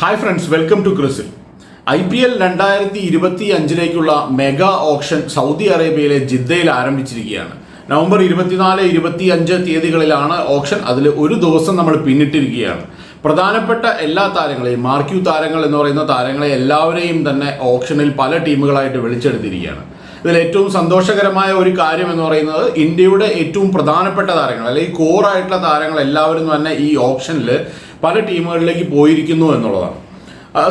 Hi friends welcome to ക്രിസിൽ I P L രണ്ടായിരത്തി ഇരുപത്തി അഞ്ചിലേക്കുള്ള മെഗാ ഓപ്ഷൻ സൗദി അറേബ്യയിലെ ജിദ്ദയിൽ ആരംഭിച്ചിരിക്കുകയാണ്. നവംബർ ഇരുപത്തിനാല് ഇരുപത്തി അഞ്ച് തീയതികളിലാണ് ഓപ്ഷൻ അതിൽ ഒരു ദിവസം നമ്മൾ പിന്നിട്ടിരിക്കുകയാണ്. പ്രധാനപ്പെട്ട എല്ലാ താരങ്ങളെയും മാർക്യൂ താരങ്ങൾ എന്ന് പറയുന്ന താരങ്ങളെ എല്ലാവരെയും തന്നെ ഓപ്ഷനിൽ പല ടീമുകളായിട്ട് വിളിച്ചെടുത്തിരിക്കുകയാണ്. ഇതിൽ ഏറ്റവും സന്തോഷകരമായ ഒരു കാര്യം എന്ന് പറയുന്നത് ഇന്ത്യയുടെ ഏറ്റവും പ്രധാനപ്പെട്ട താരങ്ങൾ അല്ലെങ്കിൽ കോറായിട്ടുള്ള താരങ്ങൾ എല്ലാവരും തന്നെ ഈ ഓപ്ഷനിൽ പല ടീമുകളിലേക്ക് പോയിരിക്കുന്നു എന്നുള്ളതാണ്.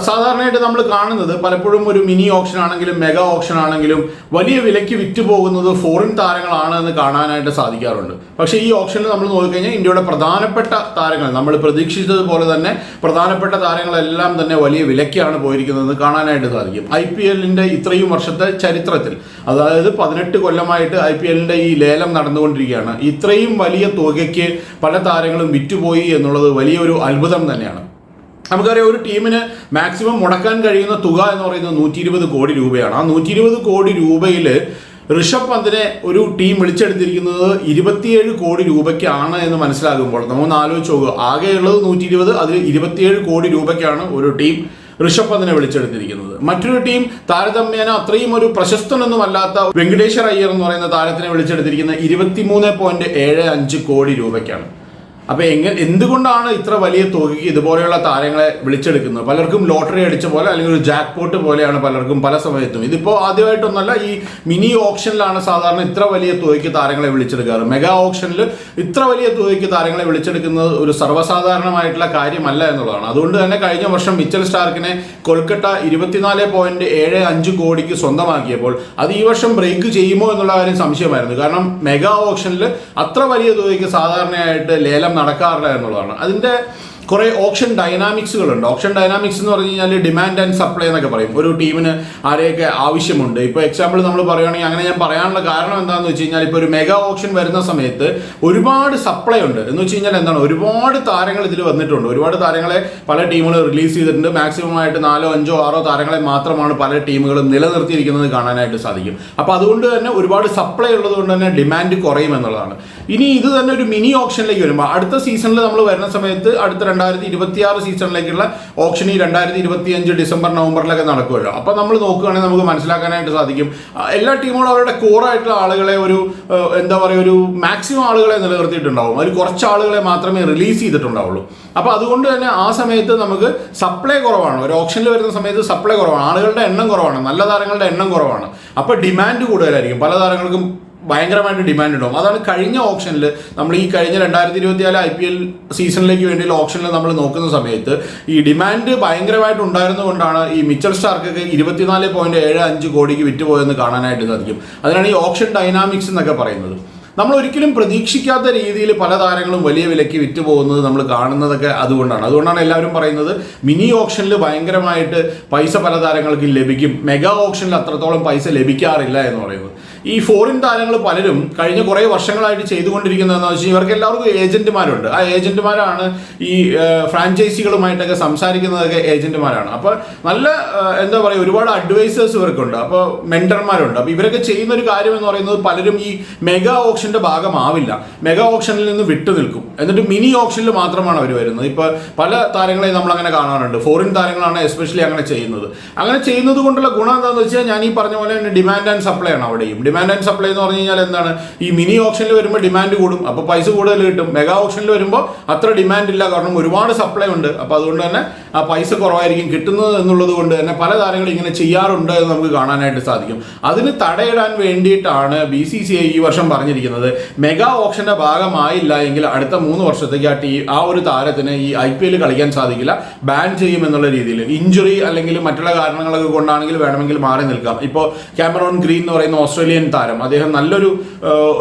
സാധാരണയായിട്ട് നമ്മൾ കാണുന്നത് പലപ്പോഴും ഒരു മിനി ഓപ്ഷൻ ആണെങ്കിലും മെഗാ ഓപ്ഷൻ ആണെങ്കിലും വലിയ വിലയ്ക്ക് വിറ്റ് പോകുന്നത് ഫോറിൻ താരങ്ങളാണ് എന്ന് കാണാനായിട്ട് സാധിക്കാറുണ്ട്. പക്ഷേ ഈ ഓപ്ഷനിൽ നമ്മൾ നോക്കിക്കഴിഞ്ഞാൽ ഇന്ത്യയുടെ പ്രധാനപ്പെട്ട താരങ്ങൾ നമ്മൾ പ്രതീക്ഷിച്ചതുപോലെ തന്നെ പ്രധാനപ്പെട്ട താരങ്ങളെല്ലാം തന്നെ വലിയ വിലയ്ക്കാണ് പോയിരിക്കുന്നത് കാണാനായിട്ട് സാധിക്കും. ഐ പി എല്ലിന്റെ ഇത്രയും വർഷത്തെ ചരിത്രത്തിൽ അതായത് പതിനെട്ട് കൊല്ലമായിട്ട് ഐ പി എല്ലിന്റെ ഈ ലേലം നടന്നുകൊണ്ടിരിക്കുകയാണ്. ഇത്രയും വലിയ തുകയ്ക്ക് പല താരങ്ങളും വിറ്റുപോയി എന്നുള്ളത് വലിയൊരു അത്ഭുതം തന്നെയാണ്. നമുക്കറിയാം ഒരു ടീമിന് മാക്സിമം മുടക്കാൻ കഴിയുന്ന തുക എന്ന് പറയുന്നത് നൂറ്റി ഇരുപത് കോടി രൂപയാണ്. ആ നൂറ്റി ഇരുപത് കോടി രൂപയിൽ ഋഷഭ് പന്തിനെ ഒരു ടീം വിളിച്ചെടുത്തിരിക്കുന്നത് ഇരുപത്തിയേഴ് കോടി രൂപയ്ക്കാണ് എന്ന് മനസ്സിലാകുമ്പോൾ നമുക്ക് ആലോചിച്ച് നോക്കുക ആകെയുള്ളത് നൂറ്റി ഇരുപത് അതിൽ ഇരുപത്തിയേഴ് കോടി രൂപയ്ക്കാണ് ഒരു ടീം ഋഷഭ് പന്തിനെ വിളിച്ചെടുത്തിരിക്കുന്നത്. മറ്റൊരു ടീം താരതമ്യേന അത്രയും ഒരു പ്രശസ്തനൊന്നുമല്ലാത്ത വെങ്കടേശ്വർ അയ്യർ എന്ന് പറയുന്ന താരത്തിനെ വിളിച്ചെടുത്തിരിക്കുന്നത് ഇരുപത്തിമൂന്ന് പോയിന്റ് ഏഴ് അഞ്ച് കോടി രൂപയ്ക്കാണ്. അപ്പൊ എങ്ങനെ എന്തുകൊണ്ടാണ് ഇത്ര വലിയ തുകയ്ക്ക് ഇതുപോലെയുള്ള താരങ്ങളെ വിളിച്ചെടുക്കുന്നത്? പലർക്കും ലോട്ടറി അടിച്ച പോലെ അല്ലെങ്കിൽ ഒരു ജാക്ക് പോട്ട് പോലെയാണ് പലർക്കും പല സമയത്തും. ഇതിപ്പോ ആദ്യമായിട്ടൊന്നല്ല ഈ മിനി ഓപ്ഷനിലാണ് സാധാരണ ഇത്ര വലിയ തുകയ്ക്ക് താരങ്ങളെ വിളിച്ചെടുക്കാറ്. മെഗാ ഓപ്ഷനിൽ ഇത്ര വലിയ തുകയ്ക്ക് താരങ്ങളെ വിളിച്ചെടുക്കുന്നത് ഒരു സർവസാധാരണമായിട്ടുള്ള കാര്യമല്ല എന്നുള്ളതാണ്. അതുകൊണ്ട് തന്നെ കഴിഞ്ഞ വർഷം മിച്ചൽ സ്റ്റാർക്കിനെ കൊൽക്കത്ത ഇരുപത്തിനാല് പോയിന്റ് ഏഴ് അഞ്ച് കോടിക്ക് സ്വന്തമാക്കിയപ്പോൾ അത് ഈ വർഷം ബ്രേക്ക് ചെയ്യുമോ എന്നുള്ള കാര്യം സംശയമായിരുന്നു. കാരണം മെഗാ ഓപ്ഷനിൽ അത്ര വലിയ തുകയ്ക്ക് സാധാരണയായിട്ട് ലേലം നടക്കാറില്ല എന്നുള്ളതാണ്. അതിന്റെ കുറെ ഓപ്ഷൻ ഡൈനാമിക്സുകളുണ്ട് ഓപ്ഷൻ ഡൈനാമിക്സ് എന്ന് പറഞ്ഞു കഴിഞ്ഞാൽ ഡിമാൻഡ് ആൻഡ് സപ്ലൈ എന്നൊക്കെ പറയും. ഒരു ടീമിന് ആരെയൊക്കെ ആവശ്യമുണ്ട്. ഇപ്പോൾ എക്സാമ്പിൾ നമ്മൾ പറയുകയാണെങ്കിൽ അങ്ങനെ ഞാൻ പറയാനുള്ള കാരണം എന്താണെന്ന് വെച്ച് കഴിഞ്ഞാൽ ഇപ്പോൾ ഒരു മെഗാ ഓപ്ഷൻ വരുന്ന സമയത്ത് ഒരുപാട് സപ്ലൈ ഉണ്ട്. എന്ന് വെച്ച് കഴിഞ്ഞാൽ എന്താണ്? ഒരുപാട് താരങ്ങൾ ഇതിൽ വന്നിട്ടുണ്ട്. ഒരുപാട് താരങ്ങളെ പല ടീമുകൾ റിലീസ് ചെയ്തിട്ടുണ്ട്. മാക്സിമം ആയിട്ട് നാലോ അഞ്ചോ ആറോ താരങ്ങളെ മാത്രമാണ് പല ടീമുകളും നിലനിർത്തിയിരിക്കുന്നത് കാണാനായിട്ട് സാധിക്കും. അപ്പോൾ അതുകൊണ്ട് തന്നെ ഒരുപാട് സപ്ലൈ ഉള്ളത് കൊണ്ട് തന്നെ ഡിമാൻഡ് കുറയും എന്നുള്ളതാണ്. ഇനി ഇത് തന്നെ ഒരു മിനി ഓപ്ഷനിലേക്ക് വരുമ്പോൾ അടുത്ത സീസണിൽ നമ്മൾ വരുന്ന സമയത്ത് അടുത്ത രണ്ടായിരത്തി ഇരുപത്തി ആറ് സീസണിലേക്കുള്ള ഓപ്ഷൻ ഈ രണ്ടായിരത്തി ഇരുപത്തി അഞ്ച് ഡിസംബർ നവംബറിലൊക്കെ നടക്കുമല്ലോ. അപ്പോൾ നമ്മൾ നോക്കുകയാണെങ്കിൽ നമുക്ക് മനസ്സിലാക്കാനായിട്ട് സാധിക്കും. എല്ലാ ടീമുകളും അവരുടെ കോറായിട്ടുള്ള ആളുകളെ ഒരു എന്താ പറയുക ഒരു മാക്സിമം ആളുകളെ നിലനിർത്തിയിട്ടുണ്ടാവും. അതിൽ കുറച്ച് ആളുകളെ മാത്രമേ റിലീസ് ചെയ്തിട്ടുണ്ടാവുള്ളൂ. അപ്പോൾ അതുകൊണ്ട് തന്നെ ആ സമയത്ത് നമുക്ക് സപ്ലൈ കുറവാണ്. ഒരു ഓപ്ഷനിൽ വരുന്ന സമയത്ത് സപ്ലൈ കുറവാണ്. ആളുകളുടെ എണ്ണം കുറവാണ്. നല്ല താരങ്ങളുടെ എണ്ണം കുറവാണ്. അപ്പോൾ ഡിമാൻഡ് കൂടുതലായിരിക്കും. പല താരങ്ങൾക്കും ഭയങ്കരമായിട്ട് ഡിമാൻഡ് ഉണ്ടാവും. അതാണ് കഴിഞ്ഞ ഓപ്ഷനിൽ നമ്മൾ ഈ കഴിഞ്ഞ രണ്ടായിരത്തി ഇരുപത്തിനാല് ഐ പി എൽ സീസണിലേക്ക് വേണ്ടിയുള്ള ഓപ്ഷനിൽ നമ്മൾ നോക്കുന്ന സമയത്ത് ഈ ഡിമാൻഡ് ഭയങ്കരമായിട്ട് ഉണ്ടായിരുന്നുകൊണ്ടാണ് ഈ മിച്ചൽ സ്റ്റാർക്കൊക്കെ ഇരുപത്തിനാല് പോയിന്റ് ഏഴ് അഞ്ച് കോടിക്ക് വിറ്റുപോയെന്ന് കാണാനായിട്ട് സാധിക്കും. അതിനാണ് ഈ ഓപ്ഷൻ ഡൈനാമിക്സ് എന്നൊക്കെ പറയുന്നത്. നമ്മൾ ഒരിക്കലും പ്രതീക്ഷിക്കാത്ത രീതിയിൽ പല താരങ്ങളും വലിയ വിലയ്ക്ക് വിറ്റ് പോകുന്നത് നമ്മൾ കാണുന്നതൊക്കെ അതുകൊണ്ടാണ്. അതുകൊണ്ടാണ് എല്ലാവരും പറയുന്നത് മിനി ഓപ്ഷനിൽ ഭയങ്കരമായിട്ട് പൈസ പല താരങ്ങൾക്ക് ലഭിക്കും. മെഗാ ഓപ്ഷനിൽ അത്രത്തോളം പൈസ ലഭിക്കാറില്ല എന്ന് പറയുന്നത്. ഈ ഫോറിൻ താരങ്ങൾ പലരും കഴിഞ്ഞ കുറേ വർഷങ്ങളായിട്ട് ചെയ്തുകൊണ്ടിരിക്കുന്നതെന്ന് വെച്ചാൽ ഇവർക്ക് എല്ലാവർക്കും ഏജന്റുമാരുണ്ട് ആ ഏജന്റുമാരാണ് ഈ ഫ്രാഞ്ചൈസികളുമായിട്ടൊക്കെ സംസാരിക്കുന്നതൊക്കെ ഏജന്റുമാരാണ് അപ്പോൾ നല്ല എന്താ പറയുക ഒരുപാട് അഡ്വൈസേഴ്സ് ഇവർക്കുണ്ട്. അപ്പോൾ മെന്റർമാരുണ്ട് അപ്പോൾ ഇവരൊക്കെ ചെയ്യുന്ന ഒരു കാര്യം എന്ന് പറയുന്നത് പലരും ഈ മെഗാ ഓപ്ഷന്റെ ഭാഗമാവില്ല. മെഗാ ഓപ്ഷനിൽ നിന്ന് വിട്ടു നിൽക്കും. എന്നിട്ട് മിനി ഓപ്ഷനിൽ മാത്രമാണ് അവർ വരുന്നത്. ഇപ്പോൾ പല താരങ്ങളെയും നമ്മൾ അങ്ങനെ കാണാറുണ്ട്. ഫോറിൻ താരങ്ങളാണ് എസ്പെഷ്യലി അങ്ങനെ ചെയ്യുന്നത്. അങ്ങനെ ചെയ്യുന്നത് കൊണ്ടുള്ള ഗുണം എന്താണെന്ന് വെച്ചാൽ ഞാൻ ഈ പറഞ്ഞ പോലെ തന്നെ ഡിമാൻഡ് ആൻഡ് സപ്ലൈ ആണ് അവിടെയും. ഡിമാൻഡ് ആൻഡ് സപ്ലൈ എന്ന് പറഞ്ഞു കഴിഞ്ഞാൽ എന്താണ്? ഈ മിനി ഓപ്ഷനിൽ വരുമ്പോൾ ഡിമാൻഡ് കൂടും. അപ്പോൾ പൈസ കൂടുതൽ കിട്ടും. മെഗാ ഓപ്ഷനിൽ വരുമ്പോൾ അത്ര ഡിമാൻഡ് ഇല്ല. കാരണം ഒരുപാട് സപ്ലൈ ഉണ്ട്. അപ്പോൾ അതുകൊണ്ട് തന്നെ ആ പൈസ കുറവായിരിക്കും. കിട്ടുന്നത് എന്നുള്ളത് കൊണ്ട് തന്നെ പല താരങ്ങളും ഇങ്ങനെ ചെയ്യാറുണ്ട് എന്ന് നമുക്ക് കാണാനായിട്ട് സാധിക്കും. അതിന് തടയിടാൻ വേണ്ടിയിട്ടാണ് ബി സി സി ഐ ഈ വർഷം പറഞ്ഞിരിക്കുന്നത്. മെഗാ ഓപ്ഷന്റെ ഭാഗമായില്ല എങ്കിൽ അടുത്ത മൂന്ന് വർഷത്തേക്ക് ആ ടീ ആ ഒരു താരത്തിന് ഈ ഐ പി എൽ കളിക്കാൻ സാധിക്കില്ല. ബാൻ ചെയ്യും എന്നുള്ള രീതിയിൽ. ഇഞ്ചുറി അല്ലെങ്കിൽ മറ്റുള്ള കാരണങ്ങളൊക്കെ കൊണ്ടാണെങ്കിൽ വേണമെങ്കിൽ മാറി നിൽക്കാം. ഇപ്പോൾ ക്യാമറോൺ ഗ്രീൻ എന്ന് പറയുന്ന ഓസ്ട്രേലിയൻ താരം. അദ്ദേഹം നല്ലൊരു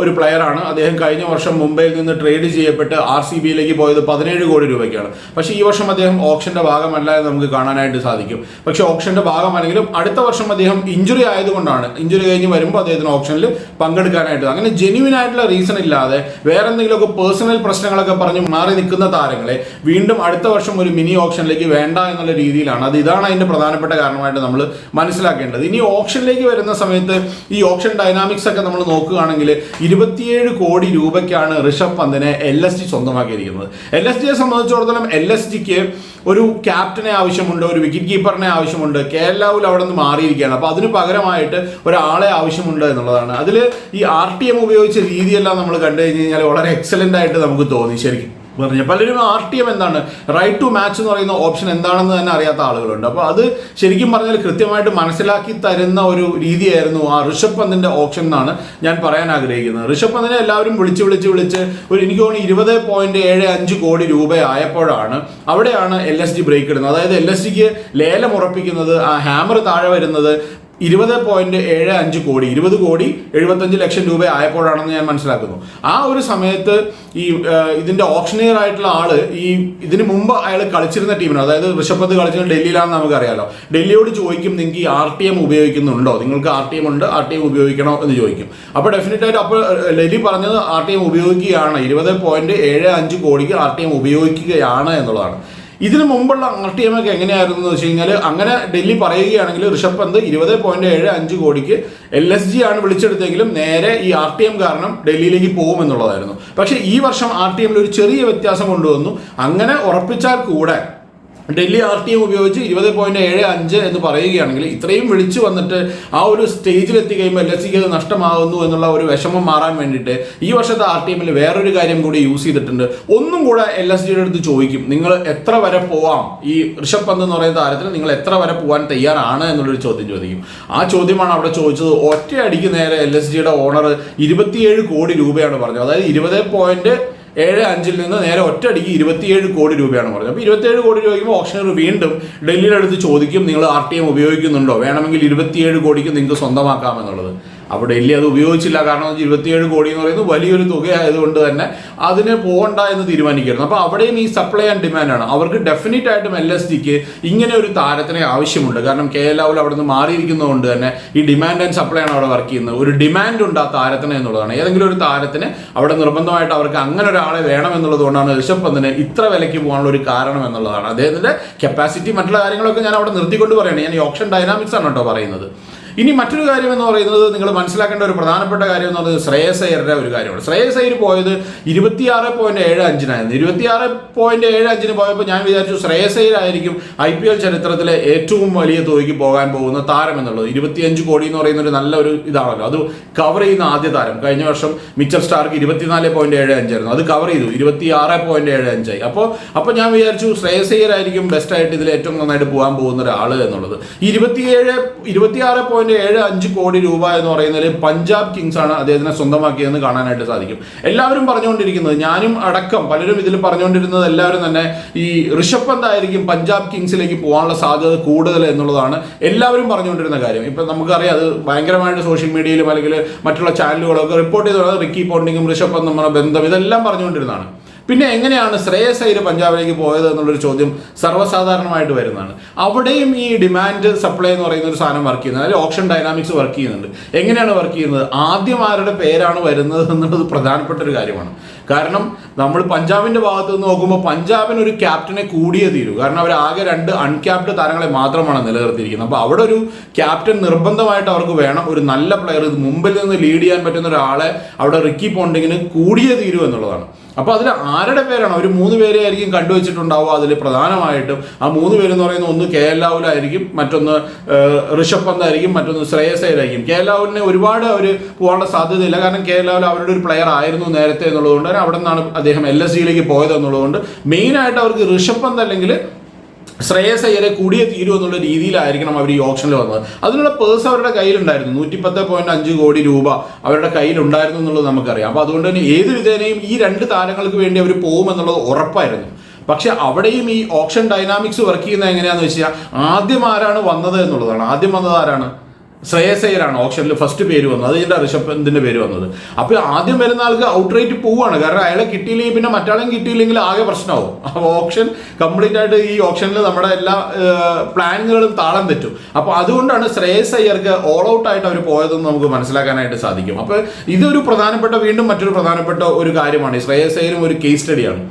ഒരു പ്ലെയറാണ് അദ്ദേഹം കഴിഞ്ഞ വർഷം മുംബൈയിൽ നിന്ന് ട്രേഡ് ചെയ്യപ്പെട്ട് ആർ സി ബിയിലേക്ക് പോയത് പതിനേഴ് കോടി രൂപയ്ക്കാണ്. പക്ഷേ ഈ വർഷം അദ്ദേഹം ഓപ്ഷന്റെ ഭാഗമല്ല എന്ന് നമുക്ക് കാണാനായിട്ട് സാധിക്കും. പക്ഷേ ഓപ്ഷന്റെ ഭാഗമാണെങ്കിലും അടുത്ത വർഷം അദ്ദേഹം ഇഞ്ചുറി ആയതുകൊണ്ടാണ്. ഇഞ്ചുറി കഴിഞ്ഞ് വരുമ്പോൾ അദ്ദേഹത്തിന് ഓപ്ഷനിൽ പങ്കെടുക്കാനായിട്ട്. അങ്ങനെ ജെന്യൂൻ ആയിട്ടുള്ള റീസൺ ഇല്ലാതെ വേറെ എന്തെങ്കിലുമൊക്കെ പേഴ്സണൽ പ്രശ്നങ്ങളൊക്കെ പറഞ്ഞ് മാറി നിൽക്കുന്ന താരങ്ങളെ വീണ്ടും അടുത്ത വർഷം ഒരു മിനി ഓപ്ഷനിലേക്ക് വേണ്ട എന്നുള്ള രീതിയിലാണ്. അത് ഇതാണ് അതിന്റെ പ്രധാനപ്പെട്ട കാരണമായിട്ട് നമ്മൾ മനസ്സിലാക്കേണ്ടത്. ഇനി ഓപ്ഷനിലേക്ക് വരുന്ന സമയത്ത് ഈ ഓപ്ഷൻ ഡൈനാമിക്സ് ഒക്കെ നമ്മൾ നോക്കുകയാണെങ്കിൽ ഇരുപത്തിയേഴ് കോടി രൂപയ്ക്കാണ് ഋഷഭ് പന്തിനെ എൽ എസ് ടി സ്വന്തമാക്കിയിരിക്കുന്നത്. എൽ എസ് ടിയെ സംബന്ധിച്ചിടത്തോളം എൽ എസ് ടിക്ക് ഒരു ക്യാപ്റ്റനെ ആവശ്യമുണ്ട് ഒരു വിക്കറ്റ് കീപ്പറിനെ ആവശ്യമുണ്ട് കെ എൽ രാഹുൽ അവിടെ നിന്ന് മാറിയിരിക്കുകയാണ്. അപ്പോൾ അതിന് പകരമായിട്ട് ഒരാളെ ആവശ്യമുണ്ട് എന്നുള്ളതാണ്. അതിൽ ഈ ആർ ടി എം ഉപയോഗിച്ച രീതിയെല്ലാം നമ്മൾ കണ്ടു കഴിഞ്ഞ് കഴിഞ്ഞാൽ വളരെ എക്സലന്റ് ആയിട്ട് നമുക്ക് തോന്നി ശരിക്കും. പറഞ്ഞ. പലരും ആർ ടി എം എന്താണ്? റൈറ്റ് ടു മാച്ച് എന്ന് പറയുന്ന ഓപ്ഷൻ എന്താണെന്ന് തന്നെ അറിയാത്ത ആളുകളുണ്ട്. അപ്പോൾ അത് ശരിക്കും പറഞ്ഞാൽ കൃത്യമായിട്ട് മനസ്സിലാക്കി തരുന്ന ഒരു രീതിയായിരുന്നു ആ ഋഷഭ് പന്തിന്റെ ഓപ്ഷൻ എന്നാണ് ഞാൻ പറയാൻ ആഗ്രഹിക്കുന്നത്. ഋഷഭ് പന്തിനെ എല്ലാവരും വിളിച്ച് വിളിച്ച് വിളിച്ച് ഒരു എനിക്ക് തോന്നുന്നു ഇരുപത് പോയിന്റ് ഏഴ് അഞ്ച് കോടി രൂപയായപ്പോഴാണ് അവിടെയാണ് എൽ എസ് ജി ബ്രേക്ക് ഇടുന്നത്. അതായത് എൽ എസ് ജിക്ക് ലേലം ഉറപ്പിക്കുന്നത് ആ ഹാമർ താഴെ വരുന്നത് ഇരുപത് പോയിന്റ് ഏഴ് അഞ്ച് കോടി ഇരുപത് കോടി എഴുപത്തഞ്ച് ലക്ഷം രൂപ ആയപ്പോഴാണെന്ന് ഞാൻ മനസ്സിലാക്കുന്നു. ആ ഒരു സമയത്ത് ഈ ഇതിന്റെ ഓപ്ഷനിയർ ആയിട്ടുള്ള ആൾ ഈ ഇതിന് മുമ്പ് അയാൾ കളിച്ചിരുന്ന ടീമിന് അതായത് ഋഷഭ് പന്ത് കളിച്ചിരുന്ന ഡൽഹിയിലാണെന്ന് നമുക്കറിയാലോ ഡൽഹിയോട് ചോദിക്കും നിങ്ങൾക്ക് ഈ ആർ ടി എം ഉപയോഗിക്കുന്നുണ്ടോ? നിങ്ങൾക്ക് ആർ ടി എം ഉണ്ട് ആർ ടി എം ഉപയോഗിക്കണോ? എന്ന് ചോദിക്കും. അപ്പോൾ ഡെഫിനറ്റ് ആയിട്ട് അപ്പോൾ ഡൽഹി പറഞ്ഞത് ആർ ടി എം ഉപയോഗിക്കുകയാണ് ഇരുപത് പോയിന്റ് ഏഴ് അഞ്ച് കോടിക്ക് ആർ ടി എം ഉപയോഗിക്കുകയാണ് എന്നുള്ളതാണ്. ഇതിന് മുമ്പുള്ള ആർ ടി എം ഒക്കെ എങ്ങനെയായിരുന്നു എന്ന് വെച്ച് കഴിഞ്ഞാൽ അങ്ങനെ ഡൽഹി പറയുകയാണെങ്കിൽ ഋഷഭ് പന്ത് ഇരുപത് പോയിന്റ് ഏഴ് അഞ്ച് കോടിക്ക് എൽ എസ് ജി ആണ് വിളിച്ചെടുത്തെങ്കിലും നേരെ ഈ ആർ ടി എം കാരണം ഡൽഹിയിലേക്ക് പോകുമെന്നുള്ളതായിരുന്നു. പക്ഷേ ഈ വർഷം ആർ ടി എമ്മിൽ ഒരു ചെറിയ വ്യത്യാസം കൊണ്ടുവന്നു. അങ്ങനെ ഉറപ്പിച്ചാൽ കൂടെ ഡൽഹി ആർ ടി എം ഉപയോഗിച്ച് ഇരുപത് പോയിന്റ് ഏഴ് അഞ്ച് എന്ന് പറയുകയാണെങ്കിൽ ഇത്രയും വിളിച്ചു വന്നിട്ട് ആ ഒരു സ്റ്റേജിൽ എത്തിക്കഴിയുമ്പോൾ എൽ എസ് സിക്ക് അത് നഷ്ടമാകുന്നു എന്നുള്ള ഒരു വിഷമം മാറാൻ വേണ്ടിയിട്ട് ഈ വർഷത്തെ ആർ ടി എമ്മിൽ വേറൊരു കാര്യം കൂടി യൂസ് ചെയ്തിട്ടുണ്ട്. ഒന്നും കൂടെ എൽ എസ് ജിയുടെ അടുത്ത് ചോദിക്കും നിങ്ങൾ എത്ര വരെ പോവാം? ഈ ഋഷഭ് പന്ത് എന്ന് പറയുന്ന താരത്തിന് നിങ്ങൾ എത്ര വരെ പോകാൻ തയ്യാറാണ്? എന്നുള്ളൊരു ചോദ്യം ചോദിക്കും. ആ ചോദ്യമാണ് അവിടെ ചോദിച്ചത്. ഒറ്റയടിക്ക് നേരെ എൽ എസ് ജിയുടെ ഓണർ ഇരുപത്തിയേഴ് കോടി രൂപയാണ് പറഞ്ഞത്. അതായത് ഇരുപത് പോയിന്റ് ഏഴ് അഞ്ചിൽ നിന്ന് നേരെ ഒറ്റയടിക്ക് ഇരുപത്തിയേഴ് കോടി രൂപയാണ് പറഞ്ഞത്. അപ്പോൾ ഇരുപത്തിയേഴ് കോടി രൂപയ്ക്കുമ്പോൾ ഓപ്ഷനർ വീണ്ടും ഡൽഹിയുടെ അടുത്ത് ചോദിക്കും നിങ്ങൾ ആർ ടി എം ഉപയോഗിക്കുന്നുണ്ടോ? വേണമെങ്കിൽ ഇരുപത്തിയേഴ് കോടിക്ക് നിങ്ങൾക്ക് സ്വന്തമാക്കാം അപ്പോൾ ഡൽഹി അത് ഉപയോഗിച്ചില്ല. കാരണം ഇരുപത്തിയേഴ് കോടി എന്ന് പറയുന്നത് വലിയൊരു തുക ആയതുകൊണ്ട് തന്നെ അതിന് പോകണ്ട എന്ന് തീരുമാനിക്കുന്നു അപ്പോൾ അവിടെയും ഈ സപ്ലൈ ആൻഡ് ഡിമാൻഡാണ് അവർക്ക് ഡെഫിനറ്റ് ആയിട്ടും എൽ എസ് ഡിക്ക് ഇങ്ങനെ ഒരു താരത്തിനെ ആവശ്യമുണ്ട്. കാരണം കെ എൽ രാഹുൽ അവിടെ നിന്ന് മാറിയിരിക്കുന്നതുകൊണ്ട് തന്നെ ഈ ഡിമാൻഡ് ആൻഡ് സപ്ലൈ ആണ് അവിടെ വർക്ക് ചെയ്യുന്നത്. ഒരു ഡിമാൻഡ് ഉണ്ട് ആ താരത്തിന് എന്നുള്ളതാണ്. ഏതെങ്കിലും ഒരു താരത്തിന് അവിടെ നിർബന്ധമായിട്ട് അവർക്ക് അങ്ങനെ ഒരാളെ വേണം എന്നുള്ളത് കൊണ്ടാണ് ഋഷഭ് പന്തിന് ഇത്ര വിലയ്ക്ക് പോകാനുള്ള ഒരു കാരണം എന്നുള്ളതാണ്. അദ്ദേഹത്തിന്റെ കപ്പാസിറ്റി മറ്റുള്ള കാര്യങ്ങളൊക്കെ ഞാൻ അവിടെ നിർത്തിക്കൊണ്ട് പറയുകയാണ് ഞാൻ ഈ ഓപ്ഷൻ ഡൈനാമിക്സ് ആണ് കേട്ടോ പറയുന്നത്. ഇനി മറ്റൊരു കാര്യം എന്ന് പറയുന്നത് നിങ്ങൾ മനസ്സിലാക്കേണ്ട ഒരു പ്രധാനപ്പെട്ട കാര്യം എന്ന് പറയുന്നത് ശ്രേയസ് ഒരു കാര്യമാണ്. ശ്രേയസ് പോയത് ഇരുപത്തിയാറ് പോയിന്റ് ഏഴ് അഞ്ചിനായിരുന്നു. ഇരുപത്തിയാറ് പോയിന്റ് ഏഴ് അഞ്ചിന് പോയപ്പോൾ ഞാൻ വിചാരിച്ചു ശ്രേയസ് ഐ പി എൽ ചരിത്രത്തിലെ ഏറ്റവും വലിയ തുകയ്ക്ക് പോകാൻ പോകുന്ന താരം എന്നുള്ളത്. ഇരുപത്തിയഞ്ച് കോടി എന്ന് പറയുന്ന ഒരു നല്ലൊരു ഇതാണല്ലോ. അത് കവർ ചെയ്യുന്ന ആദ്യ താരം. കഴിഞ്ഞ വർഷം മിച്ചർ സ്റ്റാർക്ക് ഇരുപത്തിനാല് പോയിന്റ് ഏഴ് അഞ്ചായിരുന്നു. അത് കവർ ചെയ്തു. ഇരുപത്തിയാറ് പോയിന്റ് ഏഴ് അഞ്ചായി. അപ്പോൾ അപ്പോൾ ഞാൻ വിചാരിച്ചു ശ്രേയസ് അയ്യർ ആയിരിക്കും ബെസ്റ്റ് ആയിട്ട് ഇതിൽ ഏറ്റവും നന്നായിട്ട് പോകാൻ പോകുന്ന ഒരാൾ എന്നുള്ളത്. ഇരുപത്തിയേഴ് ഇരുപത്തിയാറ് പോയിന്റ് ഏഴ് അഞ്ച് കോടി രൂപ എന്ന് പറയുന്നതിൽ പഞ്ചാബ് കിങ്സ് ആണ് അദ്ദേഹത്തിനെ സ്വന്തമാക്കിയതെന്ന് കാണാനായിട്ട് സാധിക്കും. എല്ലാവരും പറഞ്ഞുകൊണ്ടിരിക്കുന്നത് ഞാനും അടക്കം പലരും ഇതിൽ പറഞ്ഞുകൊണ്ടിരുന്നത് എല്ലാവരും തന്നെ ഈ ഋഷഭ് പന്ത് ആയിരിക്കും പഞ്ചാബ് കിങ്സിലേക്ക് പോകാനുള്ള സാധ്യത കൂടുതൽ എന്നുള്ളതാണ് എല്ലാവരും പറഞ്ഞുകൊണ്ടിരുന്ന കാര്യം. ഇപ്പം നമുക്കറിയാം അത് ഭയങ്കരമായിട്ട് സോഷ്യൽ മീഡിയയിലും അല്ലെങ്കിൽ മറ്റുള്ള ചാനലുകളൊക്കെ റിപ്പോർട്ട് ചെയ്തത് റിക്കി പോണ്ടിങ്ങും ഋഷഭ് പന്തും ബന്ധം ഇതെല്ലാം പറഞ്ഞുകൊണ്ടിരുന്നതാണ്. പിന്നെ എങ്ങനെയാണ് ശ്രേയസ് അയ്യർ പഞ്ചാബിലേക്ക് പോയത് എന്നുള്ളൊരു ചോദ്യം സർവസാധാരണമായിട്ട് വരുന്നതാണ്. അവിടെയും ഈ ഡിമാൻഡ് സപ്ലൈ എന്ന് പറയുന്ന ഒരു സാധനം വർക്ക് ചെയ്യുന്നത് അതായത് ഓപ്ഷൻ ഡൈനാമിക്സ് വർക്ക് ചെയ്യുന്നുണ്ട്. എങ്ങനെയാണ് വർക്ക് ചെയ്യുന്നത്? ആദ്യം ആരുടെ പേരാണ് വരുന്നത് എന്നുള്ളത് പ്രധാനപ്പെട്ട ഒരു കാര്യമാണ്. കാരണം നമ്മൾ പഞ്ചാബിന്റെ ഭാഗത്ത് നിന്ന് നോക്കുമ്പോൾ പഞ്ചാബിന് ഒരു ക്യാപ്റ്റനെ കൂടിയേ തീരൂ. കാരണം അവർ ആകെ രണ്ട് അൺക്യാപ്ഡ് താരങ്ങളെ മാത്രമാണ് നിലനിർത്തിയിരിക്കുന്നത്. അപ്പോൾ അവിടെ ഒരു ക്യാപ്റ്റൻ നിർബന്ധമായിട്ട് അവർക്ക് വേണം ഒരു നല്ല പ്ലെയർ മുമ്പിൽ നിന്ന് ലീഡ് ചെയ്യാൻ പറ്റുന്ന ഒരാളെ അവിടെ റിക്കി പോണ്ടിങ്ങിന് കൂടിയേ തീരൂ എന്നുള്ളതാണ്. അപ്പോൾ അതിൽ ആരുടെ പേരാണ്? ഒരു മൂന്ന് പേരെ ആയിരിക്കും കണ്ടുവച്ചിട്ടുണ്ടാവുക അതിൽ പ്രധാനമായിട്ടും. ആ മൂന്ന് പേരെന്ന് പറയുന്ന ഒന്ന് കെ എൽ രാഹുലായിരിക്കും മറ്റൊന്ന് ഋഷഭ് പന്ത് ആയിരിക്കും മറ്റൊന്ന് ശ്രേയസ് കെ എൽ രാഹുലിനെ ഒരുപാട് അവർ പോകാനുള്ള സാധ്യതയില്ല. കാരണം കെ എൽ രാഹുൽ അവരുടെ ഒരു പ്ലെയർ ആയിരുന്നു നേരത്തെ എന്നുള്ളതുകൊണ്ട് അവിടെ നിന്നാണ് അദ്ദേഹം എൽ എസ് ജിയിലേക്ക് പോയത് എന്നുള്ളതുകൊണ്ട് മെയിനായിട്ട് അവർക്ക് ഋഷഭ് പന്ത് അല്ലെങ്കിൽ ശ്രേയസ് അയ്യരെ കൂടിയേ തീരൂ എന്നുള്ള രീതിയിലായിരിക്കണം അവർ ഈ ഓപ്ഷനിൽ വന്നത്. അതിനുള്ള പേഴ്സ് അവരുടെ കയ്യിലുണ്ടായിരുന്നു. നൂറ്റിപ്പത്ത് പോയിന്റ് അഞ്ച് കോടി രൂപ അവരുടെ കയ്യിലുണ്ടായിരുന്നു എന്നുള്ളത് നമുക്കറിയാം. അപ്പോൾ അതുകൊണ്ട് തന്നെ ഏത് വിധേനയും ഈ രണ്ട് താരങ്ങൾക്ക് വേണ്ടി അവർ പോകുമെന്നുള്ളത് ഉറപ്പായിരുന്നു. പക്ഷെ അവിടെയും ഈ ഓപ്ഷൻ ഡൈനാമിക്സ് വർക്ക് ചെയ്യുന്നത് എങ്ങനെയാണെന്ന് വെച്ചാൽ ആദ്യം ആരാണ് വന്നത് എന്നുള്ളതാണ്. ആദ്യം വന്നത് ആരാണ്? ശ്രേയസ് ഓപ്ഷനിൽ ഫസ്റ്റ് പേര് വന്നത്. അത് ഇതിന്റെ ഋഷഭ് പന്തിന്റെ പേര് വന്നത്. അപ്പോൾ ആദ്യം വരുന്ന ആൾക്ക് ഔട്ട് റേറ്റ് പോവുകയാണ് കാരണം അയാളെ കിട്ടിയില്ലെങ്കിൽ പിന്നെ മറ്റാളെയും കിട്ടിയില്ലെങ്കിൽ ആകെ പ്രശ്നമാവും. അപ്പോൾ ഓപ്ഷൻ കംപ്ലീറ്റ് ആയിട്ട് ഈ ഓപ്ഷനിൽ നമ്മുടെ എല്ലാ പ്ലാനുകളും താളം തെറ്റും. അപ്പോൾ അതുകൊണ്ടാണ് ശ്രേയസ് അയ്യർക്ക് ഓൾ ഔട്ട് ആയിട്ട് അവർ പോയതെന്ന് നമുക്ക് മനസ്സിലാക്കാനായിട്ട് സാധിക്കും. അപ്പോൾ ഇതൊരു പ്രധാനപ്പെട്ട വീണ്ടും മറ്റൊരു പ്രധാനപ്പെട്ട ഒരു കാര്യമാണ്. ശ്രേയസയ്യരും ഒരു കേസ് സ്റ്റഡിയാണ്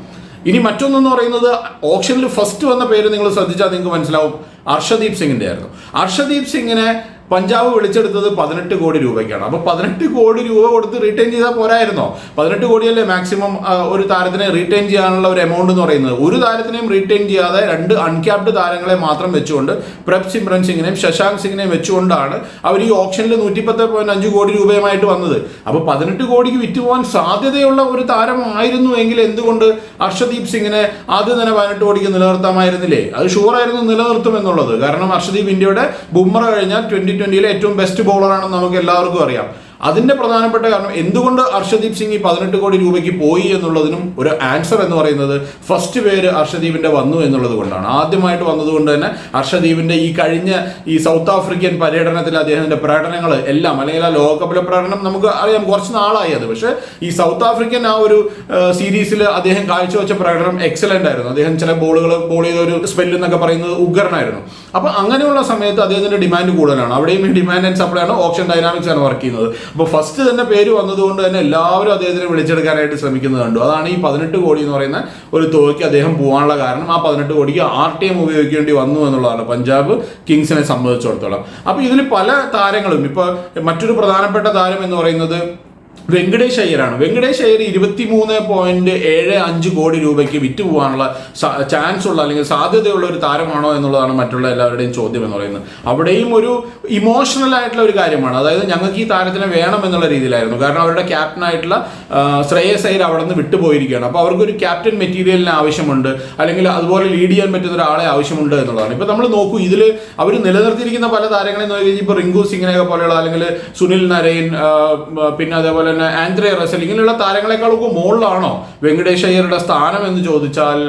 ഇനി മറ്റൊന്നെന്ന് പറയുന്നത് ഓപ്ഷനിൽ ഫസ്റ്റ് വന്ന പേര് നിങ്ങൾ ശ്രദ്ധിച്ചാൽ നിങ്ങൾക്ക് മനസ്സിലാവും. അർഷദീപ് സിംഗിന്റെ ആയിരുന്നു. അർഷദീപ് സിംഗിനെ പഞ്ചാബ് വിളിച്ചെടുത്തത് പതിനെട്ട് കോടി രൂപയ്ക്കാണ്. അപ്പൊ പതിനെട്ട് കോടി രൂപ കൊടുത്ത് റീറ്റെയിൻ ചെയ്താൽ പോരായിരുന്നോ? പതിനെട്ട് കോടിയല്ലേ മാക്സിമം ഒരു താരത്തിനെ റീറ്റെയിൻ ചെയ്യാനുള്ള ഒരു എമൗണ്ട് എന്ന് പറയുന്നത്. ഒരു താരത്തിനെയും റീറ്റെയിൻ ചെയ്യാതെ രണ്ട് അൺക്യാപ്ഡ് താരങ്ങളെ മാത്രം വെച്ചുകൊണ്ട് പ്രഭ് സിമ്രൻ സിംഗിനെയും ശശാങ്ക് സിംഗിനെയും വെച്ചുകൊണ്ടാണ് അവർ ഈ ഓപ്ഷനിൽ നൂറ്റിപ്പത്ത് പോയിന്റ് അഞ്ച് കോടി രൂപയുമായിട്ട് വന്നത്. അപ്പൊ പതിനെട്ട് കോടിക്ക് വിറ്റുപോകാൻ സാധ്യതയുള്ള ഒരു താരമായിരുന്നു എങ്കിൽ എന്തുകൊണ്ട് ഹർഷദീപ് സിംഗിനെ ആദ്യം തന്നെ പതിനെട്ട് കോടിക്ക് നിലനിർത്താമായിരുന്നില്ലേ? അത് ഷുവറായിരുന്നു നിലനിർത്തും എന്നുള്ളത് കാരണം ഹർഷദീപ് ഇന്ത്യയുടെ ബുംറ കഴിഞ്ഞാൽ ട്വന്റി ട്വന്റിയിലെ ഏറ്റവും ബെസ്റ്റ് ബോളറാണെന്ന് നമുക്ക് എല്ലാവർക്കും അറിയാം. അതിന്റെ പ്രധാനപ്പെട്ട കാരണം എന്തുകൊണ്ട് അർഷദീപ് സിംഗ് ഈ പതിനെട്ട് കോടി രൂപയ്ക്ക് പോയി എന്നുള്ളതിനും ഒരു ആൻസർ എന്ന് പറയുന്നത് ഫസ്റ്റ് പേര് അർഷദീപിന്റെ വന്നു എന്നുള്ളത് കൊണ്ടാണ്. ആദ്യമായിട്ട് വന്നതുകൊണ്ട് തന്നെ അർഷദീപിന്റെ ഈ കഴിഞ്ഞ ഈ സൗത്ത് ആഫ്രിക്കൻ പര്യടനത്തിൽ അദ്ദേഹത്തിന്റെ പ്രകടനങ്ങൾ എല്ലാം അല്ലെങ്കിൽ ആ ലോകകപ്പിലെ പ്രകടനം നമുക്ക് അറിയാം കുറച്ച് നാളായി അത്. പക്ഷേ ഈ സൗത്ത് ആഫ്രിക്കൻ ആ ഒരു സീരീസിൽ അദ്ദേഹം കാഴ്ചവെച്ച പ്രകടനം എക്സലന്റ് ആയിരുന്നു. അദ്ദേഹം ചില ബോളുകൾ ബോൾ ചെയ്ത ഒരു സ്പെല്ല് എന്നൊക്കെ പറയുന്നത് ഉഗ്രനായിരുന്നു. അപ്പൊ അങ്ങനെയുള്ള സമയത്ത് അദ്ദേഹത്തിന്റെ ഡിമാൻഡ് കൂടുതലാണ്. അവിടെയും ഈ ഡിമാൻഡ് ആൻഡ് സപ്ലൈ ആണ്. ഓപ്ഷൻ ഡൈനാമിക്സ് ആണ് വർക്ക് ചെയ്യുന്നത്. അപ്പോൾ ഫസ്റ്റ് തന്നെ പേര് വന്നതുകൊണ്ട് തന്നെ എല്ലാവരും അദ്ദേഹത്തിനെ വിളിച്ചെടുക്കാനായിട്ട് ശ്രമിക്കുന്നത് കണ്ടു. അതാണ് ഈ പതിനെട്ട് കോടി എന്ന് പറയുന്ന ഒരു തുകയ്ക്ക് അദ്ദേഹം പോകാനുള്ള കാരണം. ആ പതിനെട്ട് കോടിക്ക് ആർ ടി എം ഉപയോഗിക്കേണ്ടി വന്നു എന്നുള്ളതാണ് പഞ്ചാബ് കിങ്സിനെ സംബന്ധിച്ചിടത്തോളം. അപ്പോൾ ഇതിൽ പല താരങ്ങളും ഇപ്പോൾ മറ്റൊരു പ്രധാനപ്പെട്ട താരം എന്ന് പറയുന്നത് വെങ്കടേഷ് അയ്യരാണ്. വെങ്കടേഷ് അയ്യർ ഇരുപത്തി മൂന്ന് പോയിന്റ് ഏഴ് അഞ്ച് കോടി രൂപയ്ക്ക് വിറ്റ് പോകാനുള്ള ചാൻസ് ഉള്ള അല്ലെങ്കിൽ സാധ്യതയുള്ള ഒരു താരമാണോ എന്നുള്ളതാണ് മറ്റുള്ള എല്ലാവരുടെയും ചോദ്യം എന്ന് പറയുന്നത്. അവിടെയും ഒരു ഇമോഷണൽ ആയിട്ടുള്ള ഒരു കാര്യമാണ്. അതായത് ഞങ്ങൾക്ക് ഈ താരത്തിനെ വേണം എന്നുള്ള രീതിയിലായിരുന്നു. കാരണം അവരുടെ ക്യാപ്റ്റൻ ആയിട്ടുള്ള ശ്രേയസ് അയ്യർ അവിടെ നിന്ന് വിട്ടുപോയിരിക്കുകയാണ്. അപ്പോൾ അവർക്കൊരു ക്യാപ്റ്റൻ മെറ്റീരിയലിന് ആവശ്യമുണ്ട്. അല്ലെങ്കിൽ അതുപോലെ ലീഡ് ചെയ്യാൻ പറ്റുന്ന ഒരാളെ ആവശ്യമുണ്ട് എന്നുള്ളതാണ്. ഇപ്പോൾ നമ്മൾ നോക്കൂ ഇതിൽ അവർ നിലനിർത്തിയിരിക്കുന്ന പല താരങ്ങളെ നോക്കി ഇപ്പോൾ റിങ്കു സിംഗിനെയൊക്കെ പോലെയുള്ള അല്ലെങ്കിൽ സുനിൽ നരയൻ പിന്നെ അതേപോലെ തന്നെ ആൻഡ്രേ റസൽ ഇങ്ങനെയുള്ള താരങ്ങളെക്കാളൊക്കെ മുകളിലാണോ വെങ്കടേഷ് അയ്യരുടെ സ്ഥാനം എന്ന് ചോദിച്ചാൽ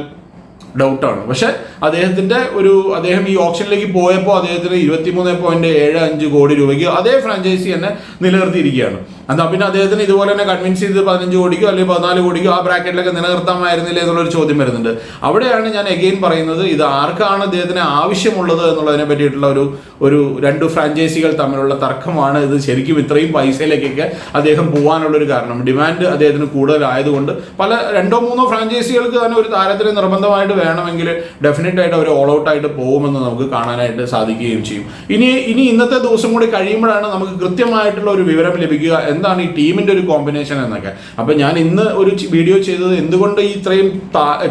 ഡൗട്ടാണ് പക്ഷെ അദ്ദേഹത്തിന്റെ ഒരു അദ്ദേഹം ഈ ഓപ്ഷനിലേക്ക് പോയപ്പോൾ അദ്ദേഹത്തിന് ഇരുപത്തിമൂന്ന് പോയിന്റ് ഏഴ് അഞ്ച് കോടി രൂപയ്ക്ക് അതേ ഫ്രാഞ്ചൈസി തന്നെ നിലനിർത്തിയിരിക്കുകയാണ്. എന്താ പിന്നെ അദ്ദേഹത്തിന് ഇതുപോലെ തന്നെ കൺവിൻസ് ചെയ്ത് പതിനഞ്ച് കോടിക്കോ അല്ലെങ്കിൽ പതിനാല് കോടിക്കോ ആ ബ്രാക്കറ്റിലൊക്കെ നിലനിർത്താമായിരുന്നില്ല എന്നുള്ളൊരു ചോദ്യം വരുന്നുണ്ട്. അവിടെയാണ് ഞാൻ എഗെയിൻ പറയുന്നത് ഇത് ആർക്കാണ് അദ്ദേഹത്തിന് ആവശ്യമുള്ളത് എന്നുള്ളതിനെ പറ്റിയിട്ടുള്ള ഒരു ഒരു രണ്ട് ഫ്രാഞ്ചൈസികൾ തമ്മിലുള്ള തർക്കമാണ്. ഇത് ശരിക്കും ഇത്രയും പൈസയിലേക്കൊക്കെ അദ്ദേഹം പോകാനുള്ള ഒരു കാരണം. ഡിമാൻഡ് അദ്ദേഹത്തിന് കൂടുതലായതുകൊണ്ട് പല രണ്ടോ മൂന്നോ ഫ്രാഞ്ചൈസികൾക്ക് തന്നെ ഒരു താരത്തിന് നിർബന്ധമായിട്ട് വേണമെങ്കിൽ ഡെഫിനറ്റ് ആയിട്ട് അവർ ഓൾ ഔട്ട് ആയിട്ട് പോകുമെന്ന് നമുക്ക് കാണാനായിട്ട് സാധിക്കുകയും ചെയ്യും. ഇനി ഇനി ഇന്നത്തെ ദിവസം കൂടി കഴിയുമ്പോഴാണ് നമുക്ക് കൃത്യമായിട്ടുള്ള ഒരു വിവരം ലഭിക്കുക. എന്താണ് ഈ ടീമിന്റെ ഒരു കോമ്പിനേഷൻ എന്നൊക്കെ. അപ്പൊ ഞാൻ ഇന്ന് ഒരു വീഡിയോ ചെയ്തത് എന്തുകൊണ്ട് ഇത്രയും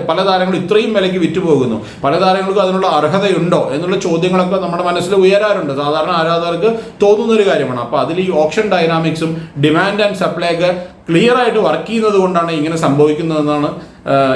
പല താരങ്ങൾ ഇത്രയും വിലയ്ക്ക് വിറ്റുപോകുന്നു പല താരങ്ങൾക്കും അതിനുള്ള അർഹതയുണ്ടോ? എന്നുള്ള ചോദ്യങ്ങളൊക്കെ നമ്മുടെ മനസ്സിൽ ഉയരാറുണ്ട്. സാധാരണ ആരാധകർക്ക് തോന്നുന്ന ഒരു കാര്യമാണ്. അപ്പോൾ അതിൽ ഈ ഓപ്ഷൻ ഡൈനാമിക്സും ഡിമാൻഡ് ആൻഡ് സപ്ലൈ ഒക്കെ ക്ലിയർ ആയിട്ട് വർക്ക് ചെയ്യുന്നത് കൊണ്ടാണ് ഇങ്ങനെ സംഭവിക്കുന്നതെന്നാണ്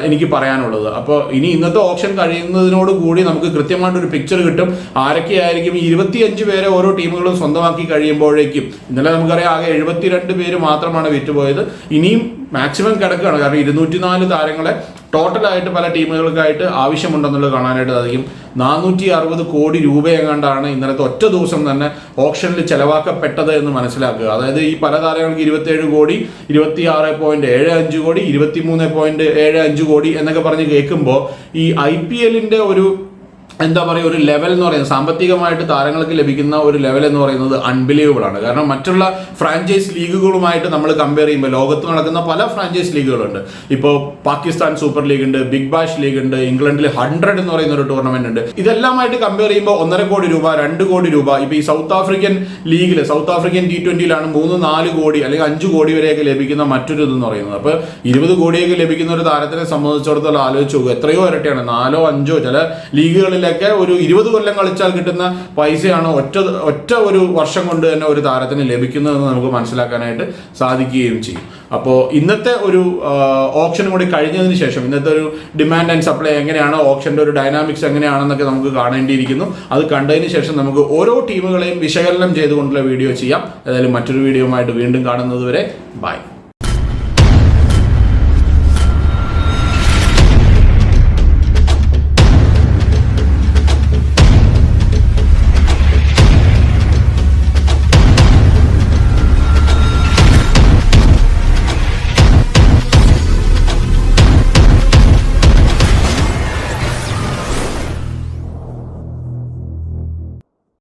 എനിക്ക് പറയാനുള്ളത്. അപ്പോൾ ഇനി ഇന്നത്തെ ഓപ്ഷൻ കഴിയുന്നതിനോട് കൂടി നമുക്ക് കൃത്യമായിട്ട് ഒരു പിക്ചർ കിട്ടും. ആരൊക്കെയായിരിക്കും ഇരുപത്തിയഞ്ച് പേരെ ഓരോ ടീമുകളും സ്വന്തമാക്കി കഴിയുമ്പോഴേക്കും. ഇന്നലെ നമുക്കറിയാം ആകെ എഴുപത്തിരണ്ട് പേര് മാത്രമാണ് വിറ്റുപോയത്. ഇനിയും മാക്സിമം കിടക്കുകയാണ്. കാരണം ഇരുന്നൂറ്റി നാല് താരങ്ങളെ ടോട്ടലായിട്ട് പല ടീമുകൾക്കായിട്ട് ആവശ്യമുണ്ടെന്നുള്ളത് കാണാനായിട്ട് സാധിക്കും. നാനൂറ്റി അറുപത് കോടി രൂപയെങ്ങാണ്ടാണ് ഇന്നലത്തെ ഒറ്റ ദിവസം തന്നെ ഓപ്ഷനിൽ ചെലവാക്കപ്പെട്ടത് എന്ന് മനസ്സിലാക്കുക. അതായത് ഈ പല താരങ്ങൾക്ക് ഇരുപത്തിയേഴ് കോടി ഇരുപത്തി ആറ് പോയിന്റ് ഏഴ് അഞ്ച് കോടി ഇരുപത്തി മൂന്ന് പോയിന്റ് ഏഴ് അഞ്ച് കോടി എന്നൊക്കെ പറഞ്ഞ് കേൾക്കുമ്പോൾ ഈ ഐ പി എല്ലിന്റെ ഒരു എന്താ പറയുക ഒരു ലെവൽ എന്ന് പറയുന്നത് സാമ്പത്തികമായിട്ട് താരങ്ങൾക്ക് ലഭിക്കുന്ന ഒരു ലെവൽ എന്ന് പറയുന്നത് അൺബിലീവബിൾ ആണ്. കാരണം മറ്റുള്ള ഫ്രാഞ്ചൈസ് ലീഗുകളുമായിട്ട് നമ്മൾ കമ്പയർ ചെയ്യുമ്പോൾ ലോകത്ത് നടക്കുന്ന പല ഫ്രാഞ്ചൈസ് ലീഗുകളുണ്ട്. ഇപ്പോൾ പാകിസ്ഥാൻ സൂപ്പർ ലീഗ് ഉണ്ട് ബിഗ് ബാഷ് ലീഗ് ഉണ്ട് ഇംഗ്ലണ്ടിൽ ഹൺഡ്രഡ് എന്ന് പറയുന്ന ഒരു ടൂർണമെന്റ് ഉണ്ട്. ഇതെല്ലാമായിട്ട് കമ്പയർ ചെയ്യുമ്പോൾ ഒന്നര കോടി രൂപ രണ്ട് കോടി രൂപ. ഇപ്പോൾ ഈ സൗത്ത് ആഫ്രിക്കൻ ലീഗിൽ സൗത്ത് ആഫ്രിക്കൻ ടി ട്വന്റിയിലാണ് മൂന്ന് നാല് കോടി അല്ലെങ്കിൽ അഞ്ച് കോടി വരെയൊക്കെ ലഭിക്കുന്ന മറ്റൊരു ഇതെന്ന് പറയുന്നത്. അപ്പോൾ ഇരുപത് കോടിയൊക്കെ ലഭിക്കുന്ന ഒരു താരത്തിനെ സംബന്ധിച്ചിടത്തോളം ആലോചിച്ച് എത്രയോ ഇരട്ടിയാണ് നാലോ അഞ്ചോ ചില ലീഗുകളിൽ ഒക്കെ ഒരു ഇരുപത് കൊല്ലം കളിച്ചാൽ കിട്ടുന്ന പൈസയാണ് ഒറ്റ ഒറ്റ ഒരു വർഷം കൊണ്ട് തന്നെ ഒരു താരത്തിന് ലഭിക്കുന്നതെന്ന് നമുക്ക് മനസ്സിലാക്കാനായിട്ട് സാധിക്കുകയും ചെയ്യും. അപ്പോൾ ഇന്നത്തെ ഒരു ഓപ്ഷൻ കൂടി കഴിഞ്ഞതിന് ശേഷം ഇന്നത്തെ ഒരു ഡിമാൻഡ് ആൻഡ് സപ്ലൈ എങ്ങനെയാണ് ഓപ്ഷന്റെ ഒരു ഡൈനാമിക്സ് എങ്ങനെയാണെന്നൊക്കെ നമുക്ക് കാണേണ്ടിയിരിക്കുന്നു. അത് കണ്ടതിന് ശേഷം നമുക്ക് ഓരോ ടീമുകളെയും വിശകലനം ചെയ്തുകൊണ്ടുള്ള വീഡിയോ ചെയ്യാം. ഏതായാലും മറ്റൊരു വീഡിയോ ആയിട്ട് വീണ്ടും കാണുന്നത് വരെ ബൈ